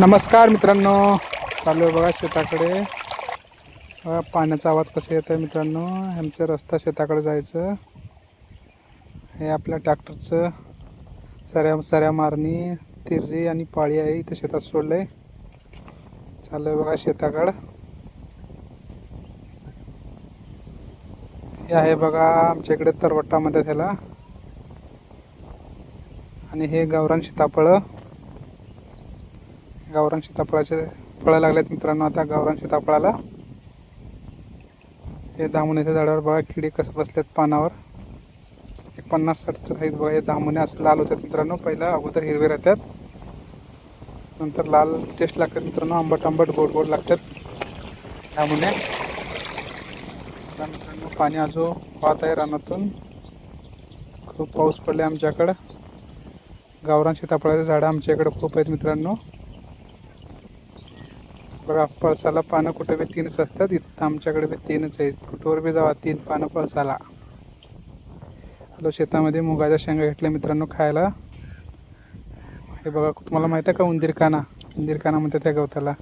नमस्कार मित्रांनो. चालू आहे बघा शेताकडे. बघा पाण्याचा आवाज कसा येत आहे मित्रांनो? आमचा रस्ता शेताकडे जायचं. हे आपल्या ट्रॅक्टरचं सऱ्या सऱ्या मारणी तिर्री आणि पाळी आहे इथं शेतात सोडलं आहे चालू आहे बघा शेताकडं. हे आहे बघा आमच्या इकडे तरवट्टामध्ये त्याला. आणि हे गावरान सीताफळं गावरान सीताफळाचे फळं लागलेत मित्रांनो. आता गावरान सीताफळाला हे दामुण्याच्या झाडावर बघा किडे कसं बसलेत पानावर. एक पन्नास साठ आहेत बघा हे दामुने असं लाल होतात मित्रांनो. पहिला अगोदर हिरवे राहतात. नंतर लाल टेस्ट लागतात मित्रांनो. आंबट आंबट गोड गोड लागतात दामुने. मित्रांनो पाणी अजून वाहत आहे रानातून. खूप पाऊस पडला आमच्याकडं. गावरान सीताफळाचे झाडं आमच्याकडे खूप आहेत मित्रांनो. बघा पळसाला पानं कुठे बी तीनच असतात. इथं आमच्याकडे बी तीनच आहेत. कुठवर बी जावा तीन पानं पळसाला. आलो शेतामध्ये मुगाच्या शेंगा घेतल्या मित्रांनो खायला. हे बघा तुम्हाला माहिती आहे का उंदीरकाना? उंदीरकाना म्हणतात त्या गवताला.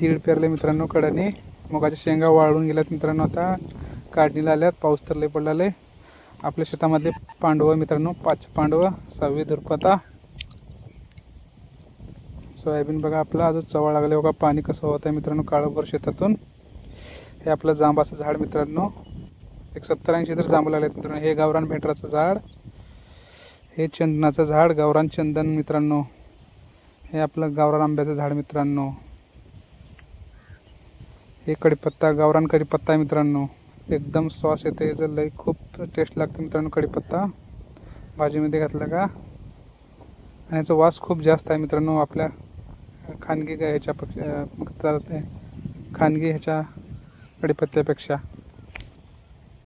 तीळ पेरले मित्रांनो कडाने. मुगाच्या शेंगा वाळून गेल्यात मित्रांनो आता. काढणीला आल्यात पाऊस तर लय पडला आहे आपल्या शेतामधले पांडवं मित्रांनो पाच पांडवं सहावी दुर्पता. सोयाबीन बघा आपला अजून चवळ लागले बघा पाणी कसं होत आहे मित्रांनो काळोबर शेतातून. हे आपलं जांबाचं झाड मित्रांनो एक सत्तर ऐंशी तर जांब लागलेत मित्रांनो. हे गावरान भेटराचं झाड हे चंदनाचं झाड गावरान चंदन मित्रांनो. हे आपलं गावरान आंब्याचं झाड मित्रांनो. हे कढीपत्ता गावरान कढीपत्ता आहे मित्रांनो. एकदम सॉस येते याचं लई खूप टेस्ट लागते मित्रांनो कढीपत्ता. भाजीमध्ये घातला का? आणि याचा वास खूप जास्त आहे मित्रांनो आपल्या खानगी ह्याच्यापेक्षा खानगी ह्याच्या कढीपत्त्यापेक्षा